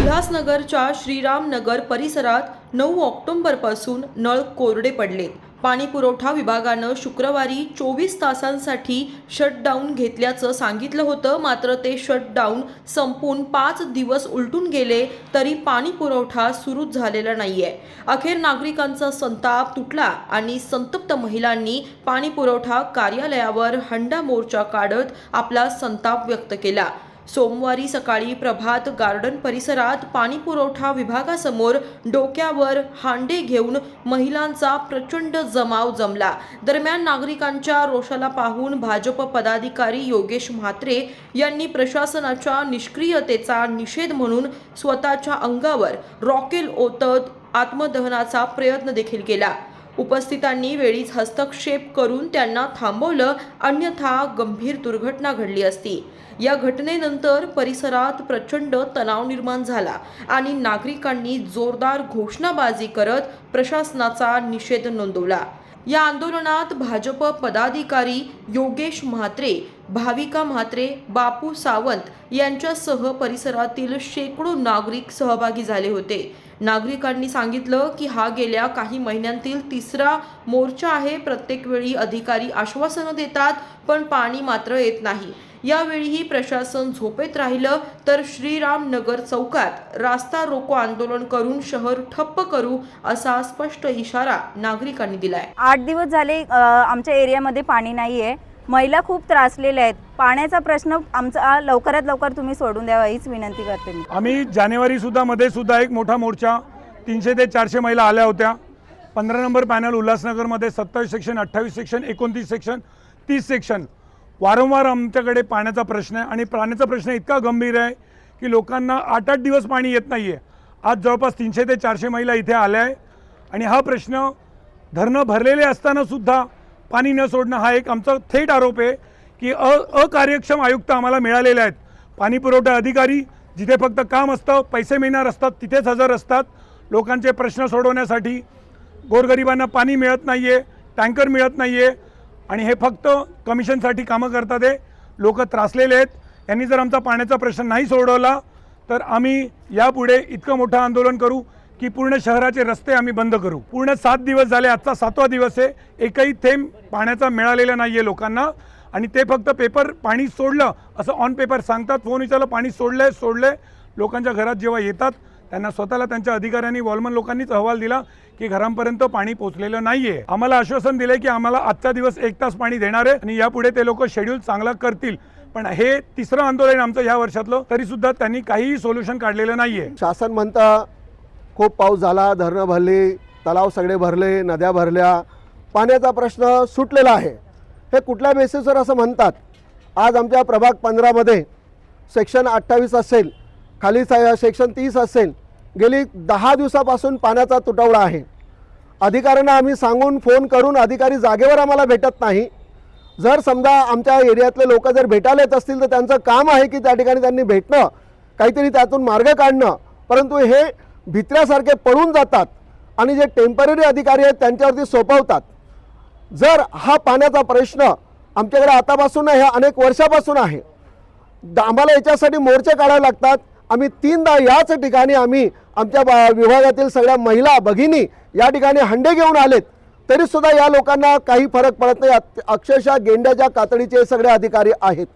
उल्हासनगरच्या श्रीरामनगर परिसरात नऊ ऑक्टोबरपासून नळ कोरडे पडलेत. पाणी पुरवठा विभागानं शुक्रवारी चोवीस तासांसाठी शटडाऊन घेतल्याचं सांगितलं होतं. मात्र ते शटडाऊन संपून पाच दिवस उलटून गेले तरी पाणी पुरवठा सुरूच झालेला नाही आहे अखेर नागरिकांचा संताप तुटला आणि संतप्त महिलांनी पाणी पुरवठा कार्यालयावर हंडा मोर्चा काढत आपला संताप व्यक्त केला. सोमवारी सकाळी प्रभात गार्डन परिसरात पाणी पुरवठा विभागासमोर डोक्यावर हांडे घेऊन महिलांचा प्रचंड जमाव जमला. दरम्यान नागरिकांच्या रोषाला पाहून भाजप पदाधिकारी योगेश म्हात्रे यांनी प्रशासनाच्या निष्क्रियतेचा निषेध म्हणून स्वतःच्या अंगावर रॉकेल ओतत आत्मदहनाचा प्रयत्न देखील केला. उपस्थितांनी वेळीच हस्तक्षेप करून त्यांना थांबवलं अन्यथा गंभीर दुर्घटना घडली असती. या घटनेनंतर परिसरात प्रचंड तणाव निर्माण झाला आणि नागरिकांनी जोरदार घोषणाबाजी करत प्रशासनाचा निषेध नोंदवला. या आंदोलनात भाजप पदाधिकारी योगेश म्हात्रे भाविका म्हात्रे बापू सावंत यांच्यासह परिसरातील शेकडो नागरिक सहभागी झाले होते. नागरिकांनी सांगितलं की हा गेल्या काही महिन्यांतील तिसरा मोर्चा आहे. प्रत्येक वेळी अधिकारी आश्वासनं देतात पण पाणी मात्र येत नाही. यावेळीही प्रशासन झोपेत राहिलं तर श्रीरामनगर चौकात रास्ता रोको आंदोलन करून शहर ठप्प करू असा स्पष्ट इशारा नागरिकांनी दिलाय. आठ दिवस झाले आमच्या एरियामध्ये पाणी नाही आहे महिला खूप त्रासलेल्या आहेत. पाण्याचा प्रश्न आमचा लवकरात लवकर तुम्ही सोडून द्यावा हीच विनंती करते मी. आम्ही जानेवारी सुद्धा मध्ये सुद्धा एक मोठा मोर्चा तीनशे ते चारशे महिला आल्या होत्या. पंधरा नंबर पॅनल उल्हासनगरमध्ये सत्तावीस सेक्शन अठ्ठावीस सेक्शन एकोणतीस सेक्शन तीस सेक्शन. वारंवार आमच्याकडे पाण्याचा प्रश्न आहे आणि पाण्याचा प्रश्न इतका गंभीर आहे की लोकांना आठ आठ दिवस पाणी येत नाही आहे आज जवळपास तीनशे ते चारशे महिला इथे आल्या आहे आणि हा प्रश्न धरणं भरलेले असताना सुद्धा पाणी न सोडणं हा एक आमचा थेट आरोप आहे की अ अकार्यक्षम आयुक्त आम्हाला मिळालेले आहेत. पाणी पुरवठा अधिकारी जिथे फक्त काम असतं पैसे मिळणार असतात तिथेच हजर असतात. लोकांचे प्रश्न सोडवण्यासाठी गोरगरिबांना पाणी मिळत नाही आहे टँकर मिळत नाही आहे आणि हे फक्त कमिशनसाठी कामं करतात आहे लोक त्रासलेले आहेत. यांनी जर आमचा पाण्याचा प्रश्न नाही सोडवला तर आम्ही यापुढे इतकं मोठं आंदोलन करू. की पूर्ण शहराचे रस्ते आम्ही बंद करू. पूर्ण सात दिवस झाले आजचा सातवा दिवस आहे. एकही थेंब पाण्याचा मिळालेला नाही आहे लोकांना. आणि ते फक्त पेपर पाणी सोडलं असं ऑन पेपर सांगतात. फोन विचारलं पाणी सोडलंय सोडलंय. लोकांच्या घरात जेव्हा येतात त्यांना स्वतःला त्यांच्या अधिकाऱ्यांनी वॉलमन लोकांनीच अहवाल दिला की घरांपर्यंत पाणी पोहोचलेलं आहे आम्हाला आश्वासन दिलंय की आम्हाला आजचा दिवस एक तास पाणी देणार आहे आणि यापुढे ते लोक शेड्यूल चांगला करतील. पण हे तिसरं आंदोलन आमचं या वर्षातलं तरी सुद्धा त्यांनी काहीही सोल्युशन काढलेलं नाहीये. शासन म्हणता खूप पाऊस झाला धरणं भरली तलाव सगळे भरले नद्या भरल्या. पाण्याचा प्रश्न सुटलेला आहे. हे कुठल्या बेसिसवर असं म्हणतात? आज आमच्या प्रभाग पंधरामध्ये सेक्शन अठ्ठावीस असेल खाली सा- सेक्शन तीस असेल गेली दहा दिवसापासून पाण्याचा तुटवडा आहे. अधिकाऱ्यांना आम्ही सांगून फोन करून अधिकारी जागेवर आम्हाला भेटत नाही. जर समजा आमच्या एरियातले लोक जर भेटायला येत असतील तर त्यांचं काम आहे की त्या ठिकाणी त्यांनी भेटणं काहीतरी त्यातून मार्ग काढणं. परंतु हे भित्र्यासारखे पडून जातात आणि जे टेंपररी अधिकारी आहेत त्यांच्यावरती सोपवतात. जर हा पाण्याचा प्रश्न आमच्याकडे आतापासून हे अनेक वर्षापासून आहे. द- आम्हाला याच्यासाठी मोर्चे काढावे लागतात. आम्ही तीनदा याच ठिकाणी आम्ही आमच्या विभागातील सगळ्या महिला भगिनी या ठिकाणी हंडे घेऊन आलेत. तरीसुद्धा या लोकांना काही फरक पडत नाही. अक्षरशः गेंड्याच्या कातडीचे सगळे अधिकारी आहेत.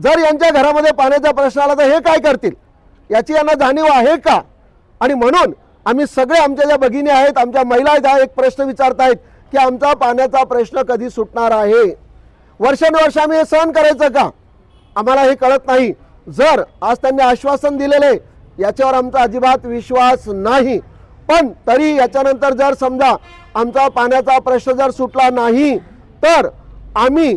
जर यांच्या घरामध्ये पाण्याचा प्रश्न आला तर हे काय करतील? याची यांना जाणीव आहे का? आणि म्हणून आम्ही सगळे आमच्या ज्या भगिनी आहेत आमच्या महिला ज्या एक प्रश्न विचारतायत की आमचा पाण्याचा प्रश्न कधी सुटणार आहे? वर्षानुवर्ष आम्ही हे सहन करायचं का? आम्हाला हे कळत नाही. जर आज त्यांनी आश्वासन दिलेलं आहे याच्यावर आमचा अजिबात विश्वास नाही. पण तरी याच्यानंतर जर समजा आमचा पाण्याचा प्रश्न जर सुटला नाही तर आम्ही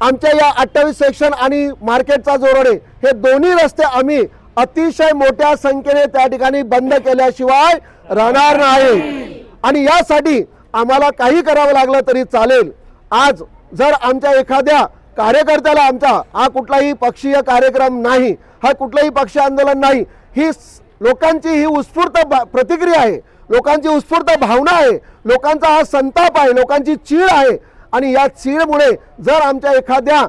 आमच्या या अठ्ठावीस सेक्शन आणि मार्केटचा जो रोड आहे हे दोन्ही रस्ते आम्ही अतिशय मोठ्या संख्येने त्या ठिकाणी बंद केल्याशिवाय राहणार नाही. आणि यासाठी आम्हाला काही करावं लागलं तरी चालेल. आज जर आमच्या एखाद्या कार्यकर्त्याला आमचा हा कुठलाही पक्षीय कार्यक्रम नाही हा कुठलंही पक्षीय आंदोलन नाही ही लोकांची ही उत्स्फूर्त प्रतिक्रिया आहे. लोकांची उत्स्फूर्त भावना आहे. लोकांचा हा संताप आहे. लोकांची चीड आहे. आणि या चीडमुळे जर आमच्या एखाद्या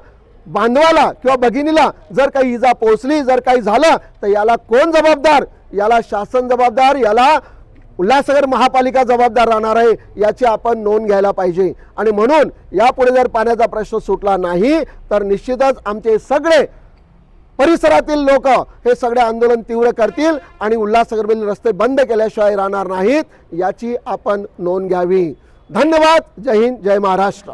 बांधवाला किंवा भगिनीला जर काही इजा पोचली जर काही झालं तर याला कोण जबाबदार? याला शासन जबाबदार याला उल्हासनगर महापालिका जबाबदार राहणार आहे याची आपण नोंद घ्यायला पाहिजे. आणि म्हणून यापुढे जर पाण्याचा प्रश्न सुटला नाही तर निश्चितच आमचे सगळे परिसरातील लोक हे सगळे आंदोलन तीव्र करतील आणि उल्हासनगरमधील रस्ते बंद केल्याशिवाय राहणार नाहीत याची आपण नोंद घ्यावी. धन्यवाद. जय हिंद. जय महाराष्ट्र.